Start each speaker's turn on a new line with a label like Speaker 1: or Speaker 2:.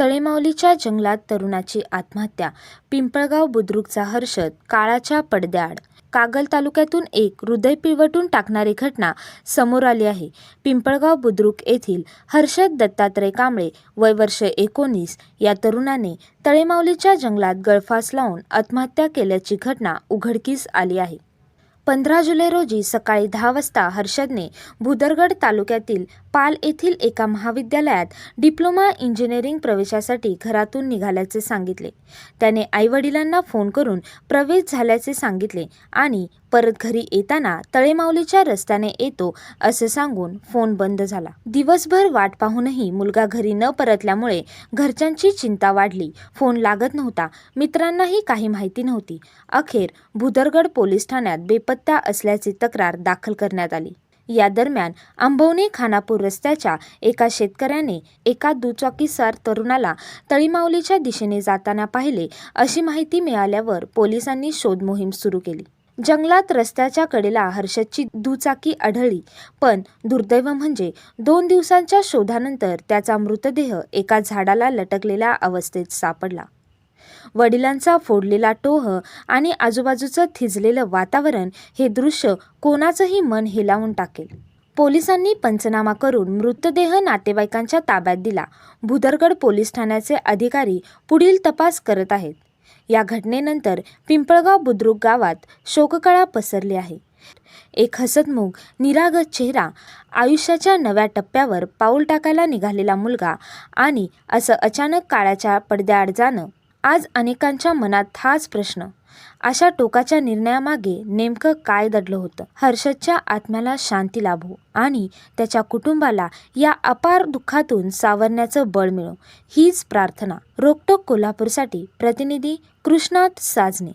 Speaker 1: तळेमाऊलीच्या जंगलात तरुणाची आत्महत्या पिंपळगाव बुद्रुकचा हर्षद काळाच्या पडद्याआड. कागल तालुक्यातून एक हृदय पिळवटून टाकणारी घटना समोर आली आहे. पिंपळगाव बुद्रुक येथील हर्षद दत्तात्रय कांबळे वय वर्ष एकोणीस या तरुणाने तळेमाऊलीच्या जंगलात गळफास लावून आत्महत्या केल्याची घटना उघडकीस आली आहे. पंधरा जुलै रोजी सकाळी दहा वाजता हर्षदने भुदरगड तालुक्यातील पाल येथील एका महाविद्यालयात डिप्लोमा इंजिनिअरिंग प्रवेशासाठी घरातून निघाल्याचे सांगितले. त्याने आईवडिलांना फोन करून प्रवेश झाल्याचे सांगितले आणि परत घरी येताना तळेमाऊलीच्या रस्त्याने येतो असे सांगून फोन बंद झाला. दिवसभर वाट पाहूनही मुलगा घरी न परतल्यामुळे घरच्यांची चिंता वाढली. फोन लागत नव्हता. मित्रांनाही काही माहिती नव्हती. अखेर भुदरगड पोलीस ठाण्यात बेपत्ता असल्याची तक्रार दाखल करण्यात आली. या दरम्यान आंबवणे खानापूर रस्त्याच्या एका शेतकऱ्याने एका दुचाकीसार तरुणाला तळीमाऊलीच्या दिशेने जाताना पाहिले अशी माहिती मिळाल्यावर पोलिसांनी शोध मोहीम सुरू केली. जंगलात रस्त्याच्या कडेला हर्षदची दुचाकी आढळली पण दुर्दैव म्हणजे दोन दिवसांच्या शोधानंतर त्याचा मृतदेह एका झाडाला लटकलेल्या अवस्थेत सापडला. वडिलांचा फोडलेला टोह आणि आजूबाजूचं थिजलेलं वातावरण हे दृश्य कोणाचंही मन हेलावून टाकेल. पोलिसांनी पंचनामा करून मृतदेह नातेवाईकांच्या ताब्यात दिला. भुदरगड पोलीस ठाण्याचे अधिकारी पुढील तपास करत आहेत. या घटनेनंतर पिंपळगाव बुद्रुक गावात शोककळा पसरली आहे. एक हसतमुख निरागत चेहरा आयुष्याच्या नव्या टप्प्यावर पाऊल टाकायला निघालेला मुलगा आणि असं अचानक काळाच्या पडद्याआड जाणं आज अनेकांच्या मनात हाच प्रश्न. अशा टोकाच्या निर्णयामागे नेमकं काय दडलं होतं? हर्षदच्या आत्म्याला शांती लाभो आणि त्याच्या कुटुंबाला या अपार दुःखातून सावरण्याचं बळ मिळो हीच प्रार्थना रोकटोक कोल्हापूरसाठी प्रतिनिधी कृष्णात साजने